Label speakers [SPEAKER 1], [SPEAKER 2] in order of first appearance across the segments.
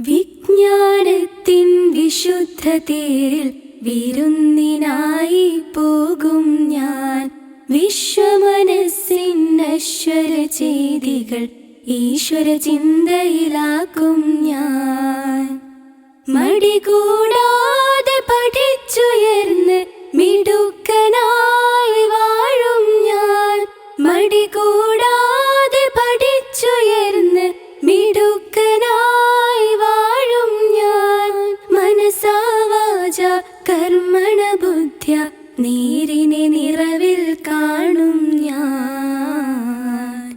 [SPEAKER 1] വിജ്ഞാനത്തിൻ വിശുദ്ധ തേരിൽ വിരുന്നിനായി പോകും ഞാൻ. വിശ്വമനസ്സിൻ അശ്വര ചെയ്തികൾ ഈശ്വര ചിന്തയിലാക്കും ഞാൻ. മടികൂടാതെ പഠിച്ചുയർന്ന് മിടുക്കനായി വാഴും ഞാൻ. മടികൂടാതെ മനസാവാച കർമ്മണ ബുദ്ധ്യ നീരിനെ നിറവിൽ കാണും ഞാൻ.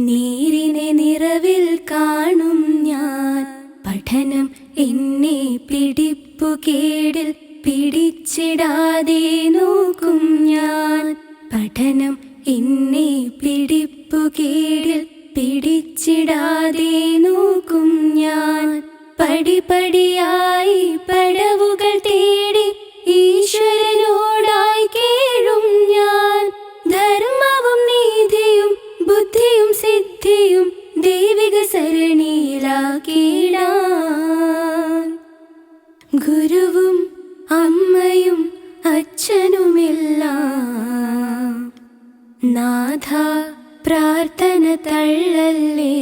[SPEAKER 1] നീരിനെ നിറവിൽ കാണും ഞാൻ. പഠനം എന്നെ പിടിപ്പു കേടിൽ പിടിച്ചിടാതെ നോക്കും ഞാൻ. പഠനം എന്നെ പിടിപ്പു കേടിൽ പിടിച്ചിടാതെ നോക്കും ഞാൻ. പടിപടിയായി പടവുകൾ സിദ്ധിയും ദൈവിക സരണിയിലാക്കിടാൻ ഗുരുവും അമ്മയും അച്ഛനുമെല്ലാം നാഥ പ്രാർത്ഥന തള്ളല്ലേ.